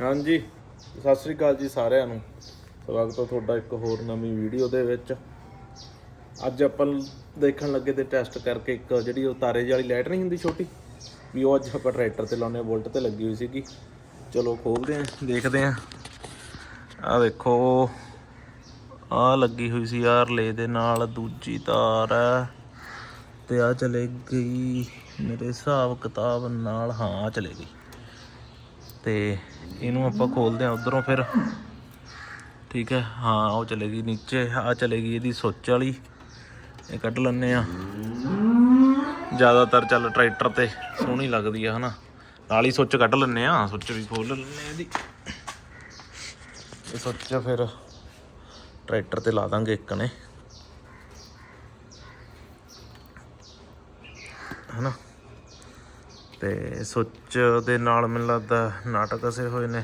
ਹਾਂਜੀ, ਸਤਿ ਸ੍ਰੀ ਅਕਾਲ ਜੀ ਸਾਰਿਆਂ ਨੂੰ। ਸਵਾਗਤ ਹੈ ਤੁਹਾਡਾ ਇੱਕ ਹੋਰ ਨਵੀਂ ਵੀਡੀਓ ਦੇ ਵਿੱਚ। ਅੱਜ ਆਪਾਂ ਦੇਖਣ ਲੱਗੇ ਤੇ ਟੈਸਟ ਕਰਕੇ ਇੱਕ ਜਿਹੜੀ ਉਹ ਤਾਰੇ ਜਿਹੀ ਵਾਲੀ ਲਾਈਟ ਨਹੀਂ ਹੁੰਦੀ ਛੋਟੀ, ਵੀ ਉਹ ਅੱਜ ਆਪਾਂ ਟਰੈਕਟਰ ਤੇ ਲਾਉਨੇ ਵੋਲਟ ਤੇ ਲੱਗੀ ਹੋਈ ਸੀਗੀ। ਚਲੋ ਖੋਲਦੇ ਆਂ ਦੇਖਦੇ ਆਂ ਆ ਦੇਖੋ ਆ ਲੱਗੀ ਹੋਈ ਸੀ ਯਾਰ ਲੈ ਦੇ ਨਾਲ, ਦੂਜੀ ਤਾਰ ਹੈ। ਤੇ ਆ ਚਲੇ ਗਈ ਮੇਰੇ ਹਿਸਾਬ ਕਿਤਾਬ ਨਾਲ, ਹਾਂ, ਆਹ ਚਲੇ ਗਈ। ਤੇ ਇਹਨੂੰ ਆਪਾਂ ਖੋਲਦੇ ਆ ਉਧਰੋਂ ਫਿਰ। ਠੀਕ ਹੈ, ਹਾਂ, ਉਹ ਚਲੇਗੀ ਨੀਚੇ ਆ ਚਲੇਗੀ ਇਹਦੀ ਸੁੱਚ ਵਾਲੀ। ਇਹ ਕੱਢ ਲੈਣੇ ਆ ਜ਼ਿਆਦਾਤਰ ਚੱਲ ਟਰੈਕਟਰ ਤੇ ਸੋਹਣੀ ਲੱਗਦੀ ਆ, ਹਨਾ। ਨਾਲ ਹੀ ਸੁੱਚ ਕੱਢ ਲੈਣੇ ਆ ਸੁੱਚ ਵੀ ਖੋਲ ਲੈਣੇ ਆ ਇਹਦੀ। ਇਹ ਸੁੱਚ ਫਿਰ ਟਰੈਕਟਰ ਤੇ ਲਾ ਦਾਂਗੇ ਇੱਕ ਨੇ। ਹਨਾ। ਤੇ ਸੁੱਚ ਦੇ ਨਾਲ ਮੈਨੂੰ ਲੱਗਦਾ ਨਾਟਕ ਕਸੇ ਹੋਏ ਨੇ।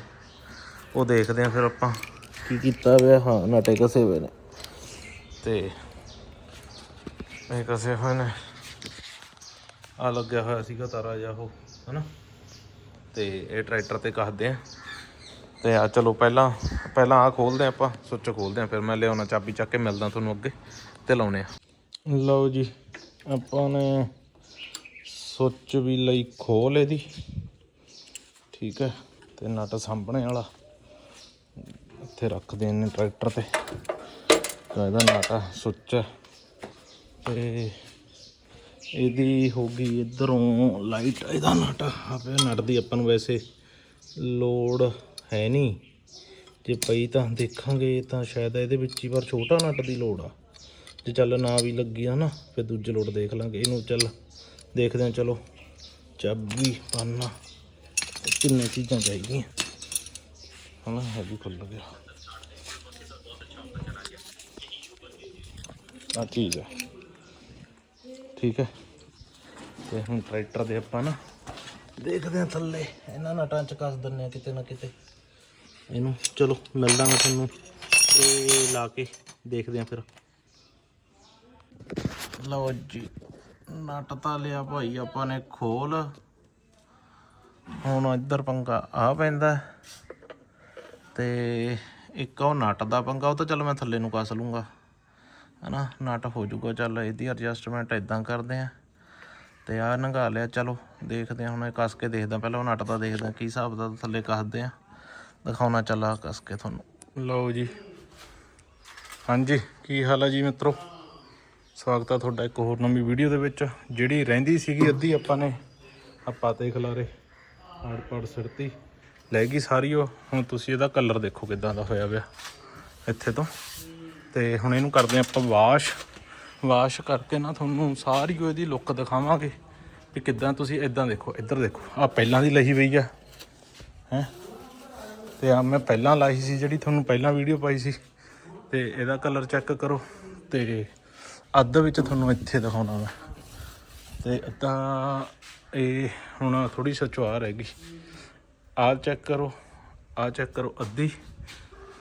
ਉਹ ਦੇਖਦੇ ਆ ਫਿਰ ਆਪਾਂ ਕੀ ਕੀਤਾ ਹੋਇਆ ਹਾਂ, ਨਾਟਕ ਕਸੇ ਹੋਏ ਨੇ। ਤੇ ਇਹ ਕਸੇ ਹੋਏ ਨੇ। ਆ ਲੱਗਿਆ ਹੋਇਆ ਸੀਗਾ ਤਾਰਾ ਜਿਹਾ ਉਹ, ਹਨਾ? ਤੇ ਇਹ ਟਰੈਕਟਰ ਤੇ ਕੱਸਦੇ ਆ ਤੇ ਆ ਚਲੋ ਪਹਿਲਾਂ ਪਹਿਲਾਂ ਆ ਖੋਲਦੇ ਆ ਆਪਾਂ, ਸੁੱਚ ਖੋਲਦੇ ਆ ਫਿਰ ਮੈਂ ਲਿਆਉਣਾ ਚਾਬੀ ਚੱਕ ਕੇ ਮਿਲਦਾ ਤੁਹਾਨੂੰ ਅੱਗੇ ਤੇ ਲਾਉਣੇ ਆ ਲਓ ਜੀ, ਆਪਾਂ ਨੇ ਸੁੱਚ ਵੀ ਲਈ ਖੋਲ ਇਹਦੀ। ਠੀਕ ਹੈ, ਤੇ ਨਟ ਸਾਂਭਣੇ ਵਾਲਾ। ਇੱਥੇ ਰੱਖਦੇ ਨੇ ਟਰੈਕਟਰ ਤੇ। ਤਾਂ ਇਹਦਾ ਨਟ ਸੁੱਚ ਤੇ ਇਹਦੀ ਹੋ ਗਈ ਇਧਰੋਂ ਲਾਈਟ, ਇਹਦਾ ਨਟ। ਆਪੇ ਨਟ ਦੀ ਆਪਾਂ ਨੂੰ ਵੈਸੇ ਲੋੜ ਹੈ ਨਹੀਂ। ਜੇ ਪਈ ਤਾਂ ਦੇਖਾਂਗੇ, ਤਾਂ ਸ਼ਾਇਦ ਇਹਦੇ ਵਿੱਚ ਹੀ ਪਰ ਛੋਟਾ ਨਟ ਦੀ ਲੋੜ ਆ। ਜੇ ਚੱਲ ਨਾ ਵੀ ਲੱਗੀ ਆ ਨਾ, ਫਿਰ ਦੂਜੇ ਲੋੜ ਦੇਖ ਲਾਂਗੇ। ਇਹਨੂੰ ਚੱਲ ਦੇਖਦੇ ਹਾਂ, ਚਲੋ। ਚਾਬੀ, ਪਾਨਾ ਕਿੰਨੇ ਚੀਜ਼ਾਂ ਚਾਹੀਦੀਆਂ। ਹਨਾ ਹੈ ਵੀ ਖੁੱਲ ਗਿਆ। ਆ ਚੀਜ਼ ਹੈ ਠੀਕ ਹੈ। ਤੇ ਹੁਣ ਟਰੈਕਟਰ ਦੇ ਆਪਾਂ ਨਾ ਦੇਖਦੇ ਹਾਂ ਥੱਲੇ। ਇਹਨਾਂ ਨਟਾਂ ਚ ਕੱਸ ਦਿੰਨੇ ਆ ਕਿਤੇ ਨਾ ਕਿਤੇ। ਇਹਨੂੰ, ਚਲੋ ਮਿਲਦਾ ਮੈਂ ਤੁਹਾਨੂੰ। ਇਹ ਲਾ ਕੇ ਦੇਖਦੇ ਹਾਂ ਫਿਰ। ਲਓ ਜੀ। ਨਟ ਤਾਂ ਲਿਆ ਭਾਈ ਆਪਾਂ ਨੇ ਖੋਲ। ਹੁਣ ਇੱਧਰ ਪੰਗਾ ਆ ਪੈਂਦਾ। ਤੇ ਇੱਕ ਉਹ ਨਟ ਦਾ ਪੰਗਾ ਉਹ ਤਾਂ ਚਲ ਮੈਂ ਥੱਲੇ ਨੂੰ ਕੱਸ ਲੂੰਗਾ। ਹਨਾ ਨਟ ਹੋ ਜਾਊਗਾ ਚੱਲ ਇਹਦੀ ਐਡਜਸਟਮੈਂਟ ਇਦਾਂ ਕਰਦੇ ਆ। ਤੇ ਆ ਨੰਗਾ ਲਿਆ ਚਲੋ ਦੇਖਦੇ ਆ ਹੁਣ ਇਹ ਕੱਸ ਕੇ ਦੇਖਦਾ ਪਹਿਲਾਂ ਉਹ ਨਟ ਦਾ ਦੇਖਦਾ ਕੀ ਹਿਸਾਬ ਦਾ ਥੱਲੇ ਕੱਸਦੇ ਆ। ਦਿਖਾਉਣਾ ਚੱਲਾ ਕੱਸ ਕੇ ਤੁਹਾਨੂੰ। ਲਓ ਜੀ। ਹਾਂਜੀ ਕੀ ਹਾਲ ਹੈ ਜੀ ਮਿੱਤਰੋ? ਸਵਾਗਤ ਆ ਤੁਹਾਡਾ ਇੱਕ ਹੋਰ ਨਵੀਂ ਵੀਡੀਓ ਦੇ ਵਿੱਚ। ਜਿਹੜੀ ਰਹਿੰਦੀ ਸੀਗੀ ਅੱਧੀ ਆਪਾਂ ਨੇ, ਆਪਾਂ ਤੇ ਖਲਾਰੇ ਆੜ ਪਾੜ ਸਿਰਤੀ ਲੈ ਗਈ ਸਾਰੀ ਉਹ। ਹੁਣ ਤੁਸੀਂ ਇਹਦਾ ਕਲਰ ਦੇਖੋ ਕਿਦਾਂ ਦਾ ਹੋਇਆ ਪਿਆ, ਇੱਥੇ ਤੋਂ। ਤੇ ਹੁਣ ਇਹਨੂੰ ਕਰਦੇ ਆਪਾਂ ਵਾਸ਼ ਵਾਸ਼ ਕਰਕੇ ਨਾ ਤੁਹਾਨੂੰ ਸਾਰੀ ਉਹ ਇਹਦੀ ਲੁੱਕ ਦਿਖਾਵਾਂਗੇ ਵੀ ਕਿਦਾਂ ਤੁਸੀਂ ਇਦਾਂ ਦੇਖੋ। ਇੱਧਰ ਦੇਖੋ ਆ ਪਹਿਲਾਂ ਦੀ ਲਈ ਹੋਈ ਆ। ਹੈ? ਤੇ ਆ ਮੈਂ ਪਹਿਲਾਂ ਲਾਈ ਸੀ ਜਿਹੜੀ ਤੁਹਾਨੂੰ ਪਹਿਲਾਂ ਵੀਡੀਓ ਪਾਈ ਸੀ। ਤੇ ਇਹਦਾ ਕਲਰ ਚੈੱਕ ਕਰੋ। ਤੇ ਅੱਧ ਵਿੱਚ ਤੁਹਾਨੂੰ ਇੱਥੇ ਦਿਖਾਉਣਾ ਮੈਂ। ਤੇ ਅੱਧਾ ਇਹ ਹੁਣ ਥੋੜੀ ਸਚਵਾ ਰਹਿ ਗਈ। ਆਹ ਚੈੱਕ ਕਰੋ, ਆਹ ਚੈੱਕ ਕਰੋ ਅੱਧੀ।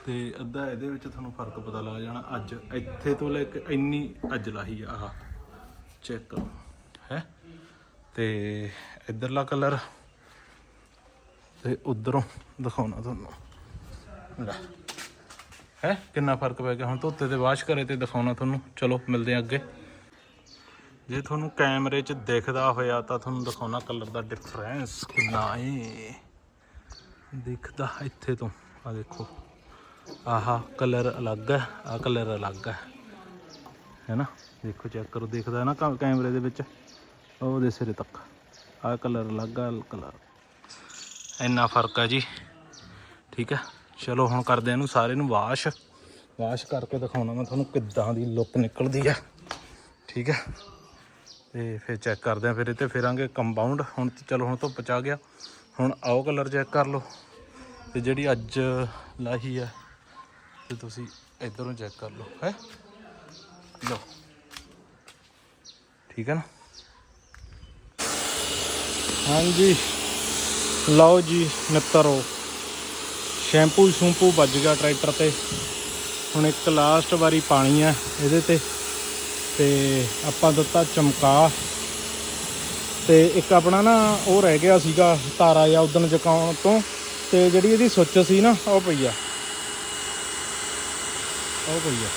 ਤੇ ਅੱਧਾ ਇਹਦੇ ਵਿੱਚ ਤੁਹਾਨੂੰ ਫ਼ਰਕ ਪਤਾ ਲੱਗ ਜਾਣਾ, ਅੱਜ ਇੱਥੇ ਤੋਂ ਲੈ ਕੇ ਇੰਨੀ ਅੱਜ ਲਾਹੀ ਆ, ਆਹ ਚੈੱਕ ਕਰੋ, ਹੈ? ਤੇ ਇਧਰਲਾ ਕਲਰ ਤੇ ਉਧਰੋਂ ਦਿਖਾਉਣਾ ਤੁਹਾਨੂੰ। ਲੈ। ਹੈ? ਕਿੰਨਾ ਫ਼ਰਕ ਪੈ ਗਿਆ? ਹੁਣ ਧੋਤੇ ਤੇ ਵਾਸ਼ ਕਰੇ ਤੇ ਦਿਖਾਉਣਾ ਤੁਹਾਨੂੰ। ਚਲੋ, ਮਿਲਦੇ ਆ ਅੱਗੇ। ਜੇ ਤੁਹਾਨੂੰ ਕੈਮਰੇ 'ਚ ਦਿਖਦਾ ਹੋਇਆ ਤਾਂ ਤੁਹਾਨੂੰ ਦਿਖਾਉਣਾ ਕਲਰ ਦਾ ਡਿਫਰੈਂਸ ਕਿੰਨਾ ਏ। ਦਿਖਦਾ ਇੱਥੇ ਤੋਂ। ਆ ਦੇਖੋ। ਆਹਾ ਕਲਰ ਅਲੱਗ ਹੈ ਆ ਕਲਰ ਅਲੱਗ ਹੈ। ਹੈਨਾ ਦੇਖੋ, ਚੈੱਕ ਕਰੋ। ਦਿਖਦਾ ਨਾ ਕੈ- ਕੈਮਰੇ ਦੇ ਵਿੱਚ। ਉਹਦੇ ਸਿਰੇ ਤੱਕ। ਆ ਕਲਰ ਅਲੱਗ ਆ ਕਲਰ। ਇੰਨਾ ਫ਼ਰਕ ਹੈ ਜੀ। ਠੀਕ ਹੈ? ਚਲੋ ਹੁਣ ਕਰਦੇ ਇਹਨੂੰ ਸਾਰੇ ਨੂੰ ਵਾਸ਼। ਵਾਸ਼ ਕਰਕੇ ਦਿਖਾਉਣਾ ਮੈਂ ਤੁਹਾਨੂੰ ਕਿੱਦਾਂ ਦੀ ਲੁੱਕ ਨਿਕਲਦੀ ਆ। ਠੀਕ ਹੈ ਤੇ ਫਿਰ ਚੈੱਕ ਕਰਦੇ ਆ ਫਿਰ ਇਹ ਤੇ ਫਿਰਾਂਗੇ ਕੰਪਾਊਂਡ ਹੁਣ ਚਲੋ ਹੁਣ ਧੁੱਪ ਚ ਗਿਆ। ਹੁਣ ਆਓ ਕਲਰ ਚੈੱਕ ਕਰ ਲਓ। ਤੇ ਜਿਹੜੀ ਅੱਜ ਲਾਹੀ ਆ, ਤੇ ਤੁਸੀਂ ਇਧਰੋਂ ਚੈੱਕ ਕਰ ਲਓ, ਹੈ? ਲਓ। ਠੀਕ ਹੈ ਨਾ? ਹਾਂਜੀ। ਲਓ ਜੀ ਮਿੱਤਰੋ ਸ਼ੈਂਪੂ, ਸ਼ੂੰਪੂ ਵੱਜ ਗਿਆ ਟਰੈਕਟਰ ਤੇ। ਹੁਣ ਇੱਕ ਲਾਸਟ ਵਾਰੀ ਪਾਣੀ ਆ ਇਹਦੇ ਤੇ। ਤੇ ਆਪਾਂ ਦਿੱਤਾ ਚਮਕਾ। ਤੇ ਇੱਕ ਆਪਣਾ ਨਾ ਉਹ ਰਹਿ ਗਿਆ ਸੀਗਾ, ਤਾਰਾ ਜਾਂ ਉਦਣ ਜਕਾਉਣ ਤੋਂ। ਤੇ ਜਿਹੜੀ ਇਹਦੀ ਸੁੱਚ ਸੀ ਨਾ, ਉਹ ਪਈ ਆ। ਉਹ ਪਈ ਆ।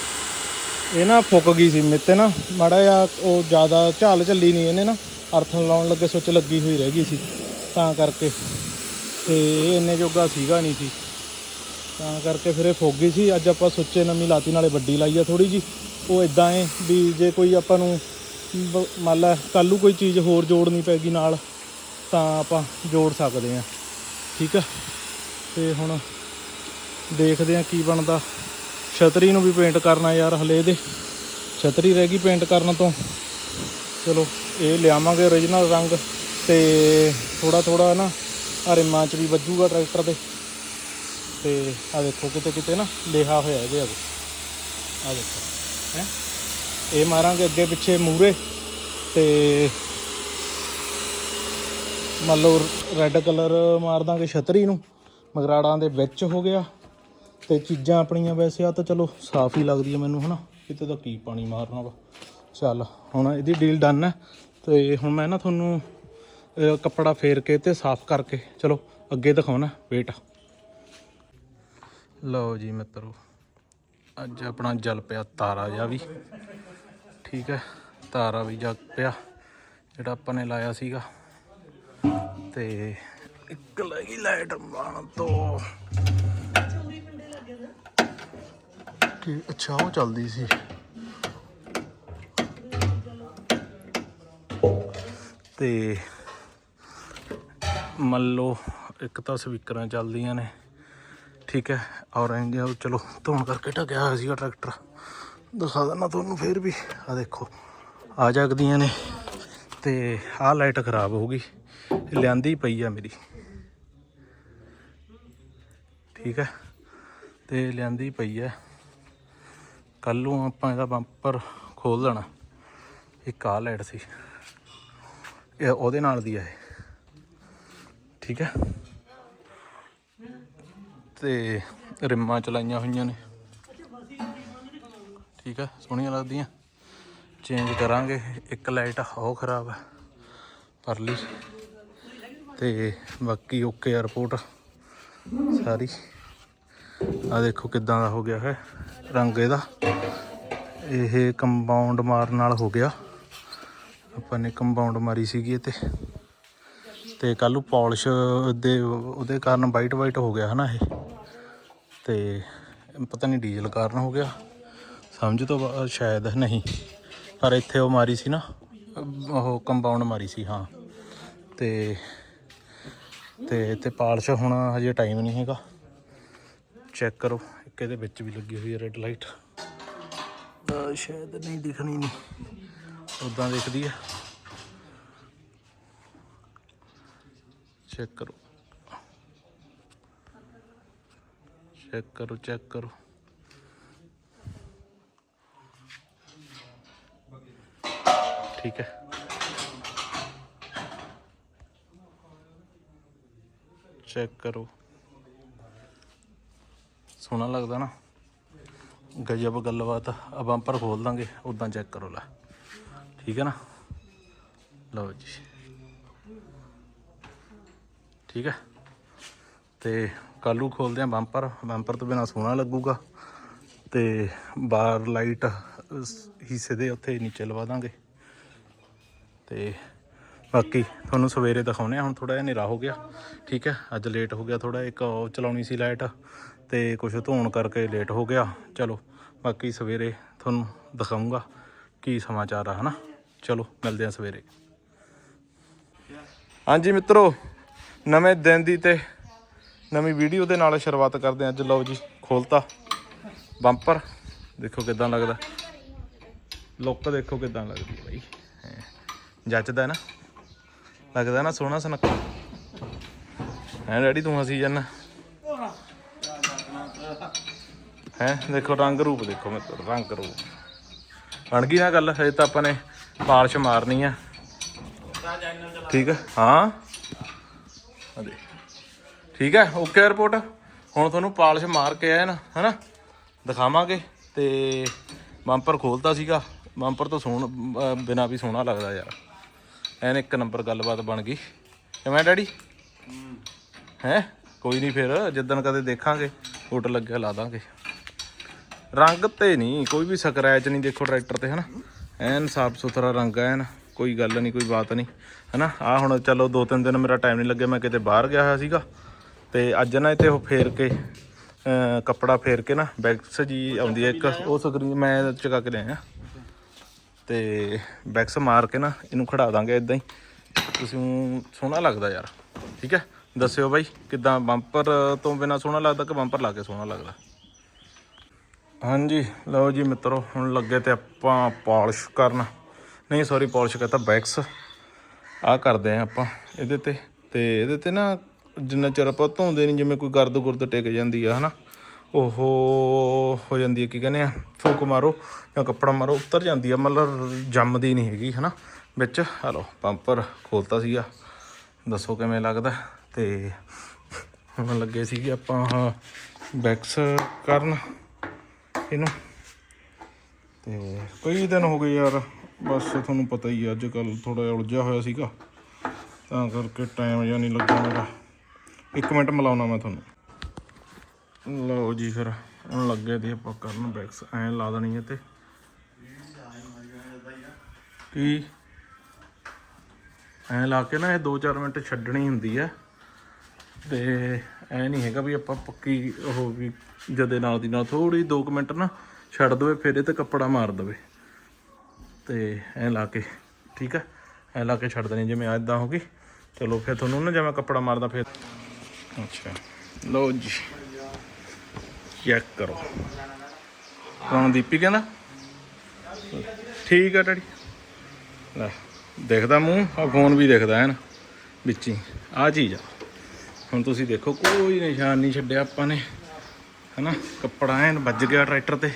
ਇਹ ਨਾ ਫੁੱਕ ਗਈ ਸੀ ਮੇਤੇ ਨਾ। ਮਾੜਾ ਜਿਹਾ ਉਹ ਜ਼ਿਆਦਾ ਝਾਲ ਚੱਲੀ ਨਹੀਂ ਇਹਨੇ ਨਾ। ਅਰਥਨ ਲਾਉਣ ਲੱਗੇ ਸੁੱਚ ਲੱਗੀ ਹੋਈ ਰਹਿ ਗਈ ਸੀ। ਤਾਂ ਕਰਕੇ। ਤੇ ਇਹ ਇੰਨੇ ਜੋਗਾ ਸੀਗਾ ਨਹੀਂ ਸੀ। ਤਾਂ ਕਰਕੇ ਫਿਰ ਇਹ ਫੋਗੀ ਸੀ। ਅੱਜ ਆਪਾਂ ਸੁੱਚੇ ਨਵੀਂ ਲਾਤੀ, ਨਾਲੇ ਵੱਡੀ ਲਾਈ ਆ ਥੋੜੀ ਜੀ ਉਹ ਇਦਾਂ ਏ ਵੀ ਜੇ ਕੋਈ ਆਪਾਂ ਨੂੰ ਬ- ਮੰਨ ਲਾ ਕੱਲ੍ਹ ਨੂੰ ਕੋਈ ਚੀਜ਼ ਹੋਰ ਜੋੜਨੀ ਪੈਗੀ ਨਾਲ, ਤਾਂ ਆਪਾਂ ਜੋੜ ਸਕਦੇ ਆ। ਠੀਕ ਆ? ਤੇ ਹੁਣ ਦੇਖਦੇ ਆ ਕੀ ਬਣਦਾ। ਛਤਰੀ ਨੂੰ ਵੀ ਪੇਂਟ ਕਰਨਾ ਯਾਰ ਹਲੇ ਇਹਦੇ। ਛਤਰੀ ਰਹਿ ਗਈ ਪੇਂਟ ਕਰਨ ਤੋਂ। ਚਲੋ, ਇਹ ਲਿਆਵਾਂਗੇ origignal ਰੰਗ ਤੇ ਥੋੜਾ ਥੋੜਾ ਨਾ ਆਹ ਰਿਮਾਂ 'ਚ ਵੀ ਵੱਜੂਗਾ ਟਰੈਕਟਰ ਦੇ ਤੇ ਆ ਦੇਖੋ ਕਿਤੇ ਕਿਤੇ ਨਾ ਲੇਹਾ ਹੋਇਆ ਇਹਦੇ ਆ ਆ ਦੇਖੋ, ਹੈ? ਇਹ ਮਾਰਾਂਗੇ ਅੱਗੇ ਪਿੱਛੇ ਮੂਰੇ ਤੇ ਮੰਨ ਲਓ ਰੈੱਡ ਕਲਰ ਮਾਰ ਦਾਂਗੇ ਛਤਰੀ ਨੂੰ। ਮਗਰਾੜਾਂ ਦੇ ਵਿੱਚ ਹੋ ਗਿਆ ਤੇ ਚੀਜ਼ਾਂ ਆਪਣੀਆਂ ਵੈਸੇ ਆ ਤਾਂ ਚਲੋ ਸਾਫ਼ ਹੀ ਲੱਗਦੀ ਹੈ ਮੈਨੂੰ, ਹਨਾ? ਕਿਤੇ ਤਾਂ ਕੀ ਪਾਣੀ ਮਾਰਨਾ ਵਾ। ਚੱਲ, ਹੁਣ ਇਹਦੀ ਡੀਲ ਡਨ ਹੈ। ਤੇ ਹੁਣ ਮੈਂ ਨਾ ਤੁਹਾਨੂੰ ਕੱਪੜਾ ਫੇਰ ਕੇ ਤੇ ਸਾਫ਼ ਕਰਕੇ, ਚਲੋ ਅੱਗੇ ਦਿਖਾਉਣਾ ਵੇਟ ਲਓ ਜੀ ਮਿੱਤਰੋ, ਅੱਜ ਆਪਣਾ ਜਲ ਪਿਆ ਤਾਰਾ ਜਿਹਾ ਵੀ। ਠੀਕ ਹੈ, ਤਾਰਾ ਵੀ ਜਗ ਪਿਆ, ਜਿਹੜਾ ਆਪਾਂ ਨੇ ਲਾਇਆ ਸੀਗਾ। ਤੇ ਇੱਕ ਲੱਗੀ ਲਾਈਟ ਬਣ ਤੋਂ। ਕਿ ਅੱਛਾ, ਉਹ ਚੱਲਦੀ ਸੀ। ਤੇ ਮੰਨ ਲਓ, ਇੱਕ ਤਾਂ ਸਪੀਕਰਾਂ ਚੱਲਦੀਆਂ ਨੇ। ਠੀਕ ਹੈ ਔਰੰਜ ਚਲੋ, ਧੋਣ ਕਰਕੇ ਢਕਿਆ ਹੋਇਆ ਸੀਗਾ ਟਰੈਕਟਰ। ਦਿਖਾ ਦਿੰਦਾ ਤੁਹਾਨੂੰ ਫੇਰ ਵੀ। ਆ ਦੇਖੋ, ਆ ਜਗਦੀਆਂ ਨੇ ਤੇ ਆਹ ਲਾਈਟ ਖਰਾਬ ਹੋ ਗਈ। ਲਿਆਂਦੀ ਪਈ ਆ ਮੇਰੀ। ਠੀਕ ਹੈ, ਤੇ ਲਿਆਂਦੀ ਪਈ ਹੈ। ਕੱਲ ਨੂੰ ਆਪਾਂ ਇਹਦਾ ਬੰਪਰ ਖੋਲ ਦੇਣਾ ਇੱਕ ਆ ਲਾਈਟ ਸੀ। ਇਹ ਉਹਦੇ ਨਾਲ ਦੀ ਹੈ ਇਹ। ਠੀਕ ਹੈ। ਤੇ ਰਿਮਾਂ ਚਲਾਈਆਂ ਹੋਈਆਂ ਨੇ। ਠੀਕ ਹੈ ਸੋਹਣੀਆਂ ਲੱਗਦੀਆਂ। ਚੇਂਜ ਕਰਾਂਗੇ, ਇੱਕ ਲਾਈਟ ਉਹ ਖਰਾਬ ਹੈ ਪਰਲੀ। ਤੇ ਬਾਕੀ ਓਕੇ 에어ਪੋਰਟ ਸਾਰੀ। ਆ ਦੇਖੋ ਕਿਦਾਂ ਦਾ ਹੋ ਗਿਆ ਹੈ, ਰੰਗ ਇਹਦਾ। ਇਹ ਕੰਪਾਊਂਡ ਮਾਰਨ ਨਾਲ ਹੋ ਗਿਆ। ਆਪਾਂ ਨੇ ਕੰਪਾਊਂਡ ਮਾਰੀ ਸੀਗੀ ਇਹ ਤੇ ਤੇ ਕੱਲ ਨੂੰ ਪਾਲਿਸ਼ ਦੇ ਉਹਦੇ ਕਾਰਨ ਵਾਈਟ ਵਾਈਟ ਹੋ ਗਿਆ ਹਨਾ ਇਹ। ਤੇ ਪਤਾ ਨਹੀਂ ਡੀਜ਼ਲ ਕਾਰਨ ਹੋ ਗਿਆ। ਸਮਝ ਤੋਂ ਬਾਹਰ ਸ਼ਾਇਦ ਨਹੀਂ। ਪਰ ਇੱਥੇ ਉਹ ਮਾਰੀ ਸੀ ਨਾ, ਉਹ ਕੰਪਾਊਂਡ ਮਾਰੀ ਸੀ, ਹਾਂ। ਤੇ ਤੇ ਤੇ ਪਾਲਿਸ਼ ਹੁਣ ਹਜੇ ਟਾਈਮ ਨਹੀਂ ਹੈਗਾ। ਚੈੱਕ ਕਰੋ, ਇੱਕ ਇਹਦੇ ਵਿੱਚ ਵੀ ਲੱਗੀ ਹੋਈ ਹੈ ਰੈੱਡ ਲਾਈਟ ਸ਼ਾਇਦ ਨਹੀਂ ਦਿਖਣੀ ਨਹੀਂ ਉਦਾਂ ਦਿਖਦੀ ਹੈ। ਚੈੱਕ ਕਰੋ। ਚੈੱਕ ਕਰੋ ਚੈੱਕ ਕਰੋ। ਠੀਕ ਹੈ। ਚੈੱਕ ਕਰੋ। ਸੋਹਣਾ ਲੱਗਦਾ ਨਾ। ਗਜਬ ਗੱਲਬਾਤ। ਆ ਬੰਪਰ ਖੋਲ ਦਾਂਗੇ ਉਦਾਂ ਚੈੱਕ ਕਰੋ ਲੈ। ਠੀਕ ਹੈ ਨਾ? ਲਓ ਜੀ। ਠੀਕ ਹੈ। ਤੇ ਕੱਲੂ ਖੋਲਦੇ ਆ ਬੰਪਰ। ਬੰਪਰ ਤੋਂ ਬਿਨਾ ਸੋਹਣਾ ਲੱਗੂਗਾ। ਤੇ ਬਾਰ ਲਾਈਟ ਹਿੱਸੇ ਦੇ ਉੱਥੇ ਨੀਚੇ ਲਵਾ ਦਾਂਗੇ। ਤੇ ਬਾਕੀ ਤੁਹਾਨੂੰ ਸਵੇਰੇ ਦਿਖਾਉਨੇ ਆ ਹੁਣ ਥੋੜਾ ਜਿਹਾ ਹਨੇਰਾ ਹੋ ਗਿਆ। ਠੀਕ ਹੈ। ਅੱਜ ਲੇਟ ਹੋ ਗਿਆ ਥੋੜਾ ਇੱਕ ਉਹ ਚਲਾਉਣੀ ਸੀ ਲਾਈਟ। ਤੇ ਕੁਝ ਧੋਣ ਕਰਕੇ ਲੇਟ ਹੋ ਗਿਆ। ਚਲੋ, ਬਾਕੀ ਸਵੇਰੇ ਤੁਹਾਨੂੰ ਦਿਖਾਉਂਗਾ ਕੀ ਸਮਾਚਾਰ ਆ, ਹਨਾ? ਚਲੋ, ਮਿਲਦੇ ਆ ਸਵੇਰੇ। ਹਾਂਜੀ ਮਿੱਤਰੋ। ਨਵੇਂ ਦਿਨ ਦੀ ਤੇ ਨਵੀਂ ਵੀਡੀਓ ਦੇ ਨਾਲ ਸ਼ੁਰੂਆਤ ਕਰਦੇ ਹਾਂ। ਅੱਜ ਲਓ ਜੀ, ਖੋਲਤਾ ਬੰਪਰ। ਦੇਖੋ ਕਿਦਾਂ ਲੱਗਦਾ। ਲੁੱਕ ਦੇਖੋ ਕਿਦਾਂ ਲੱਗਦੀ ਬਾਈ। ਹੈਂ। ਜੱਚਦਾ ਨਾ। ਲੱਗਦਾ ਨਾ ਸੋਹਣਾ ਸੁਨੱਖਾ। ਹੈ, ਡੈਡੀ, ਤੂੰ ਹਸੀ ਜਾਨਾ। ਹੈ, ਦੇਖੋ ਰੰਗ ਰੂਪ ਦੇਖੋ ਮਿੱਤਰ ਰੰਗ ਰੂਪ। ਬਣ ਗਈ ਨਾ ਗੱਲ, ਹਜੇ ਤਾਂ ਆਪਾਂ ਨੇ ਪਾਲਿਸ਼ ਮਾਰਨੀ ਆ। ਠੀਕ ਹੈ? ਹਾਂ? ਠੀਕ ਹੈ ਓਕੇ ਰਿਪੋਰਟ ਹੁਣ ਤੁਹਾਨੂੰ ਪਾਲਿਸ਼ ਮਾਰ ਕੇ ਆਇਆ ਨਾ, ਹਨਾ? ਦਿਖਾਵਾਂਗੇ ਤੇ ਬੰਪਰ ਖੋਲਤਾ ਸੀਗਾ, ਬੰਪਰ ਤੋਂ ਸੋਹਣ ਬਿਨਾ ਵੀ ਸੋਹਣਾ ਲੱਗਦਾ ਯਾਰ। ਐਨ ਇੱਕ ਨੰਬਰ ਗੱਲਬਾਤ ਬਣ ਗਈ। ਕਿਵੇਂ ਡੈਡੀ? ਹੈ? ਕੋਈ ਨਹੀਂ ਫਿਰ, ਜਿੱਦਣ ਕਦੇ ਦੇਖਾਂਗੇ ਹੋਟਲ ਲੱਗਿਆ ਲਾ ਦਾਂਗੇ। ਰੰਗ ਤੇ ਨਹੀਂ ਕੋਈ ਵੀ ਸਕਰੈਚ ਨਹੀਂ ਦੇਖੋ ਟਰੈਕਟਰ ਤੇ, ਹਨਾ? ਐਨ ਸਾਫ਼ ਸੁਥਰਾ ਰੰਗ ਐਨ, ਕੋਈ ਗੱਲ ਨਹੀਂ ਕੋਈ ਬਾਤ ਨਹੀਂ ਹਨਾ? ਆ ਹੁਣ ਚਲੋ ਦੋ ਤਿੰਨ ਦਿਨ ਮੇਰਾ ਟਾਈਮ ਨਹੀਂ ਲੱਗਿਆ, ਮੈਂ ਕਿਤੇ ਬਾਹਰ ਗਿਆ ਹੋਇਆ ਸੀਗਾ। ਤੇ ਅੱਜ ਨਾ ਇੱਥੇ ਉਹ ਫੇਰ ਕੇ ਕੱਪੜਾ ਫੇਰ ਕੇ ਨਾ ਬੈਕਸ ਜੀ ਆਉਂਦੀ ਹੈ ਇੱਕ, ਉਹ ਸਕਰੀਨ ਮੈਂ ਚੁਕਾ ਕੇ ਲਿਆਇਆ। ਤੇ ਬੈਕਸ ਮਾਰ ਕੇ ਨਾ ਇਹਨੂੰ ਖੜਾ ਦਾਂਗੇ ਇਦਾਂ ਹੀ। ਤੁਸੀਂ ਸੋਹਣਾ ਲੱਗਦਾ ਯਾਰ, ਠੀਕ ਹੈ? ਦੱਸਿਓ ਬਾਈ, ਕਿਦਾਂ ਬੰਪਰ ਤੋਂ ਬਿਨਾ ਸੋਹਣਾ ਲੱਗਦਾ ਕਿ ਬੰਪਰ ਲਾ ਕੇ ਸੋਹਣਾ ਲੱਗਦਾ? ਹਾਂਜੀ, ਲਓ ਜੀ ਮਿੱਤਰੋ, ਹੁਣ ਲੱਗੇ ਤੇ ਆਪਾਂ ਪਾਲਿਸ਼ ਕਰਨ। ਨਹੀਂ ਸੌਰੀ ਪਾਲਿਸ਼ ਕਹਤਾ ਬੈਕਸ ਆ ਕਰਦੇ ਆ ਆਪਾਂ ਇਹਦੇ ਤੇ ਤੇ ਇਹਦੇ ਤੇ ਨਾ ਜਿੰਨਾ ਚਿਰ ਆਪਾਂ ਧੋਂਦੇ ਨਹੀਂ, ਜਿਵੇਂ ਕੋਈ ਗਰਦ ਗੁਰਦ ਟਿਕ ਜਾਂਦੀ ਆ, ਹਨਾ? ਉਹ ਹੋ ਜਾਂਦੀ ਹੈ ਕੀ ਕਹਿੰਦੇ ਆ? ਫੂਕ ਮਾਰੋ ਜਾਂ ਕੱਪੜਾ ਮਾਰੋ, ਉੱਤਰ ਜਾਂਦੀ ਆ, ਮਤਲਬ ਜੰਮਦੀ ਨਹੀਂ ਹੈਗੀ, ਹਨਾ? ਵਿੱਚ ਹਲੋ ਪੰਪਰ ਖੋਲਤਾ ਸੀਗਾ। ਦੱਸੋ ਕਿਵੇਂ ਲੱਗਦਾ? ਤੇ ਹੁਣ ਲੱਗੇ ਸੀਗੇ ਆਪਾਂ ਆਹ ਬੈਕਸ ਕਰਨ ਇਹਨੂੰ। ਤੇ ਕਈ ਦਿਨ ਹੋ ਗਏ ਯਾਰ, ਬਸ ਤੁਹਾਨੂੰ ਪਤਾ ਹੀ ਆ ਅੱਜ ਕੱਲ ਥੋੜਾ ਜਿਹਾ ਉਲਝਿਆ ਹੋਇਆ ਸੀਗਾ। ਤਾਂ ਕਰਕੇ ਟਾਈਮ ਜਿਹਾ ਨਹੀਂ ਲੱਗਾ ਮੇਰਾ। ਇੱਕ ਮਿੰਟ ਮਿਲਾਉਣਾ ਮੈਂ ਤੁਹਾਨੂੰ। ਲਓ ਜੀ ਫਿਰ, ਹੁਣ ਲੱਗੇ ਤੇ ਆਪਾਂ ਕਰਨ ਬੈਕਸ ਐਂ ਲਾ ਦੇਣੀ ਹੈ ਤੇ। ਕੀ? ਐਂ ਲਾ ਕੇ ਨਾ ਇਹ 2-4 ਮਿੰਟ ਛੱਡਣੀ ਹੁੰਦੀ ਹੈ ਤੇ ਐ ਨਹੀਂ ਹੈਗਾ ਵੀ ਆਪਾਂ ਪੱਕੀ ਉਹ ਵੀ ਜਦੇ ਨਾਲ ਦੀ ਨਾਲ ਥੋੜੀ 2 ਮਿੰਟ ਨਾ ਛੱਡ ਦਵੇ, ਫਿਰ ਇਹ ਤੇ ਕੱਪੜਾ ਮਾਰ ਦਵੇ। ਤੇ ਐ ਲਾ ਕੇ, ਠੀਕ ਹੈ ਐ ਲਾ ਕੇ ਛੱਡ ਦੇਣੀ ਜਿਵੇਂ ਐਦਾਂ ਹੋ ਗਈ। ਚਲੋ ਫਿਰ ਤੁਹਾਨੂੰ ਨਾ ਜਿਵੇਂ ਕੱਪੜਾ ਮਾਰਦਾ ਫਿਰ ਅੱਛਾ। ਲਓ ਜੀ ਚੈੱਕ ਕਰੋ। ਕੌਣ ਦੀਪੀ ਕਹਿੰਦਾ? ਠੀਕ ਆ ਡੈਡੀ। ਲੈ, ਦੇਖਦਾ ਮੂੰਹ ਆ ਫੋਨ ਵੀ ਦਿਖਦਾ ਹੈ ਨਾ, ਵਿੱਚ। ਹੀ ਆ ਚੀਜ਼ ਆ। ਹੁਣ ਤੁਸੀਂ ਦੇਖੋ, ਕੋਈ ਨਿਸ਼ਾਨ ਨਹੀਂ ਛੱਡਿਆ ਆਪਾਂ ਨੇ। ਹਨਾ, ਕੱਪੜਾ ਐਨ ਵੱਜ ਗਿਆ ਟਰੈਕਟਰ ਤੇ।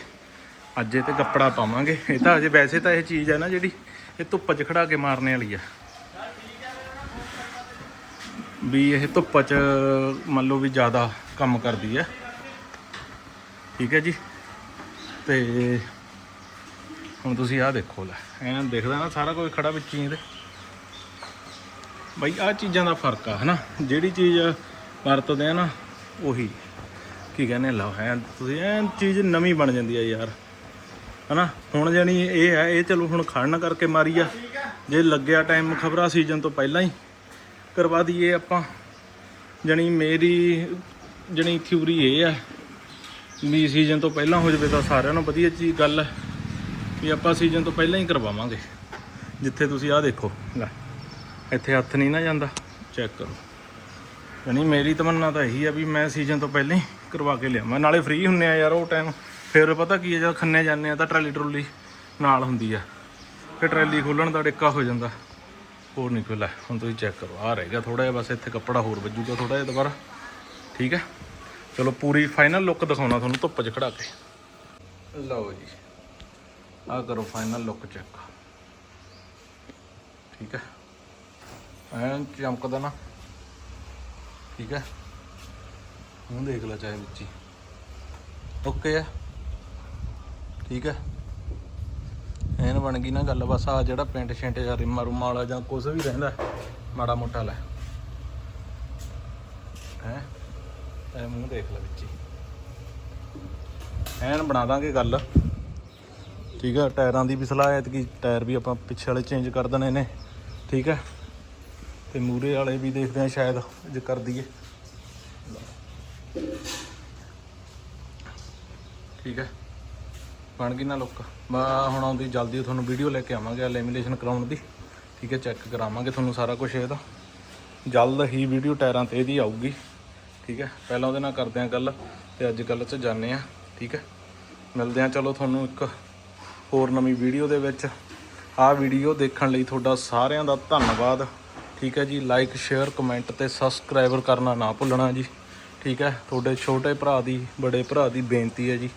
ਅੱਜ ਇਹ ਤੇ ਕੱਪੜਾ ਪਾਵਾਂਗੇ। ਇਹ ਤਾਂ ਅਜੇ ਵੈਸੇ ਤਾਂ ਇਹ ਚੀਜ਼ ਹੈ ਨਾ ਜਿਹੜੀ, ਇਹ ਧੁੱਪ 'ਚ ਖੜਾ ਕੇ ਮਾਰਨੇ ਵਾਲੀ ਆ। ਵੀ ਇਹ ਧੁੱਪ 'ਚ ਮੰਨ ਲਓ ਵੀ ਜ਼ਿਆਦਾ ਕੰਮ ਕਰਦੀ ਹੈ। ਠੀਕ ਹੈ ਜੀ। ਤੇ ਹੁਣ ਤੁਸੀਂ ਆਹ ਦੇਖੋ ਲੈ, ਐਂ ਦੇਖਦਾ ਨਾ ਸਾਰਾ ਕੁਝ ਖੜਾ ਵਿੱਚ ਹੀ ਇਹਦੇ। ਬਈ ਆਹ ਚੀਜ਼ਾਂ ਦਾ ਫ਼ਰਕ ਆ, ਹਨਾ? ਜਿਹੜੀ ਚੀਜ਼ ਵਰਤਦੇ ਆ ਨਾ, ਉਹੀ। ਕੀ ਕਹਿੰਦੇ ਲਓ ਹੈ ਤੁਸੀਂ ਐਨ ਚੀਜ਼ ਨਵੀਂ ਬਣ ਜਾਂਦੀ ਆ ਯਾਰ। ਹਨਾ? ਹੁਣ ਜਾਨੀ ਇਹ ਹੈ ਇਹ ਚਲੋ ਹੁਣ ਖੜਨ ਕਰਕੇ ਮਾਰੀ ਆ। ਜੇ ਲੱਗਿਆ ਟਾਈਮ ਖਬਰਾਂ ਸੀਜ਼ਨ ਤੋਂ ਪਹਿਲਾਂ ਹੀ। ਕਰਵਾ ਦਈਏ ਆਪਾਂ। ਜਾਨੀ ਮੇਰੀ ਜਾਨੀ ਥਿਊਰੀ ਇਹ ਆ ਵੀ ਸੀਜ਼ਨ ਤੋਂ ਪਹਿਲਾਂ ਹੋ ਜਾਵੇ ਤਾਂ ਸਾਰਿਆਂ ਨੂੰ ਵਧੀਆ ਚੀਜ਼ ਗੱਲ ਹੈ ਵੀ ਆਪਾਂ ਸੀਜ਼ਨ ਤੋਂ ਪਹਿਲਾਂ ਹੀ ਕਰਵਾਵਾਂਗੇ। ਜਿੱਥੇ ਤੁਸੀਂ ਆਹ ਦੇਖੋ, ਲੈ, ਇੱਥੇ ਹੱਥ ਨਹੀਂ ਨਾ ਜਾਂਦਾ ਚੈੱਕ ਕਰੋ। ਯਾਨੀ ਮੇਰੀ ਤਮੰਨਾ ਤਾਂ ਇਹੀ ਆ ਵੀ ਮੈਂ ਸੀਜ਼ਨ ਤੋਂ ਪਹਿਲਾਂ ਹੀ ਕਰਵਾ ਕੇ ਲਿਆਵਾਂ, ਨਾਲੇ ਫ੍ਰੀ ਹੁੰਨੇ ਆ ਯਾਰ ਉਹ ਟਾਈਮ ਫਿਰ ਪਤਾ ਕੀ ਹੈ, ਜਦ ਖੰਨੇ ਜਾਂਦੇ ਆ ਤਾਂ ਟਰਾਲੀ ਟਰੂਲੀ ਨਾਲ ਹੁੰਦੀ ਆ। ਫਿਰ ਟਰਾਲੀ ਖੋਲਣ ਦਾ ਡਿੱਕਾ ਹੋ ਜਾਂਦਾ। ਹੋਰ ਨਹੀਂ ਕੋਈ ਲੈ, ਹੁਣ ਤੁਸੀਂ ਚੈੱਕ ਕਰੋ। ਆ ਰਹੇਗਾ ਗਿਆ ਥੋੜਾ ਜਿਹਾ, ਬਸ ਇੱਥੇ ਕੱਪੜਾ ਹੋਰ ਵੱਜੂਗਾ ਥੋੜਾ ਜਿਹਾ ਦੁਬਾਰਾ। ਠੀਕ ਹੈ? ਚਲੋ ਪੂਰੀ ਫਾਈਨਲ ਲੁੱਕ ਦਿਖਾਉਣਾ ਤੁਹਾਨੂੰ ਧੁੱਪ 'ਚ ਖੜਾ ਕੇ। ਲਓ ਜੀ ਆ ਕਰੋ ਫਾਈਨਲ ਲੁੱਕ ਚੈੱਕ ਠੀਕ ਹੈ? ਐਨ ਚਮਕਦਾ ਨਾ। ਠੀਕ ਹੈ? ਹੁਣ ਦੇਖ ਲੈ ਚਾਹੇ ਵਿੱਚ ਓਕੇ ਆ ਠੀਕ ਹੈ? ਐਨ ਬਣ ਗਈ ਨਾ ਗੱਲ, ਬਸ ਆ ਜਿਹੜਾ ਪਿੰਡ ਛਿੰਟ ਜਾਂ ਰਿਮਾ ਰੁਮਾ ਵਾਲਾ ਜਾਂ ਕੁਝ ਵੀ ਰਹਿੰਦਾ ਮਾੜਾ ਮੋਟਾ ਲੈ। ਹੈ? ਐ ਮੂੰਹ ਦੇਖ ਲੈ ਵਿੱਚ ਹੀ। ਐਨ ਬਣਾ ਦਾਂਗੇ ਗੱਲ। ਠੀਕ ਹੈ ਟਾਇਰਾਂ ਦੀ ਵੀ ਸਲਾਹ ਹੈ ਕਿ ਟਾਇਰ ਵੀ ਆਪਾਂ ਪਿੱਛੇ ਵਾਲੇ ਚੇਂਜ ਕਰ ਦੇਣੇ ਨੇ। ਠੀਕ ਹੈ ਤੇ ਮੂਰੇ ਵਾਲੇ ਵੀ ਦੇਖਦੇ ਆ ਸ਼ਾਇਦ, ਜੇ ਕਰ ਦਈਏ। ਠੀਕ ਹੈ ਬਣ ਗਈ ਨਾ ਲੁੱਕ ਮੈਂ ਹੁਣ ਆਉਂਦੀ ਜਲਦੀ ਤੁਹਾਨੂੰ ਵੀਡੀਓ ਲੈ ਕੇ ਆਵਾਂਗੇ ਲੈਮੀਨੇਸ਼ਨ ਕਰਾਉਣ ਦੀ। ਠੀਕ ਹੈ ਚੈੱਕ ਕਰਾਵਾਂਗੇ ਤੁਹਾਨੂੰ ਸਾਰਾ ਕੁਝ ਇਹਦਾ। ਜਲਦ ਹੀ ਵੀਡੀਓ ਟਾਇਰਾਂ ਤੇ ਇਹਦੀ ਆਊਗੀ। ਠੀਕ ਹੈ, ਪਹਿਲਾਂ ਉਹਦੇ ਨਾਲ ਕਰਦੇ ਆ ਗੱਲ ਤੇ ਅੱਜ ਕੱਲ੍ਹ 'ਚ ਜਾਂਦੇ ਆ ਠੀਕ ਹੈ, ਮਿਲਦੇ ਆ ਚਲੋ ਤੁਹਾਨੂੰ ਇੱਕ ਹੋਰ ਨਵੀਂ ਵੀਡੀਓ ਦੇ ਵਿੱਚ। ਆਹ ਵੀਡੀਓ ਦੇਖਣ ਲਈ ਤੁਹਾਡਾ ਸਾਰਿਆਂ ਦਾ ਧੰਨਵਾਦ। ਠੀਕ ਹੈ ਜੀ ਲਾਈਕ ਸ਼ੇਅਰ ਕਮੈਂਟ ਤੇ ਸਬਸਕ੍ਰਾਈਬਰ ਕਰਨਾ ਨਾ ਭੁੱਲਣਾ ਜੀ। ਠੀਕ ਹੈ, ਤੁਹਾਡੇ ਛੋਟੇ ਭਰਾ ਦੀ, ਬੜੇ ਭਰਾ ਦੀ ਬੇਨਤੀ ਹੈ ਜੀ।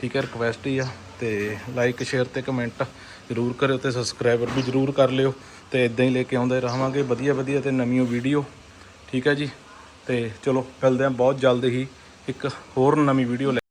ਠੀਕ ਹੈ ਰਿਕੁਐਸਟ ਹੀ ਆ ਤੇ ਲਾਈਕ ਸ਼ੇਅਰ ਤੇ ਕਮੈਂਟ ਜ਼ਰੂਰ ਕਰਿਓ ਤੇ ਸਬਸਕ੍ਰਾਈਬਰ ਵੀ ਜ਼ਰੂਰ ਕਰ ਲਿਓ ਤੇ ਇਦਾਂ ਹੀ ਲੈ ਕੇ ਆਉਂਦੇ ਰਹਾਂਗੇ ਵਧੀਆ ਵਧੀਆ ਤੇ ਨਵੀਂ ਵੀਡੀਓ ਠੀਕ ਹੈ ਜੀ? ਤੇ ਚਲੋ ਮਿਲਦੇ ਹਾਂ ਬਹੁਤ ਜਲਦ ਹੀ ਇੱਕ ਹੋਰ ਨਵੀਂ ਵੀਡੀਓ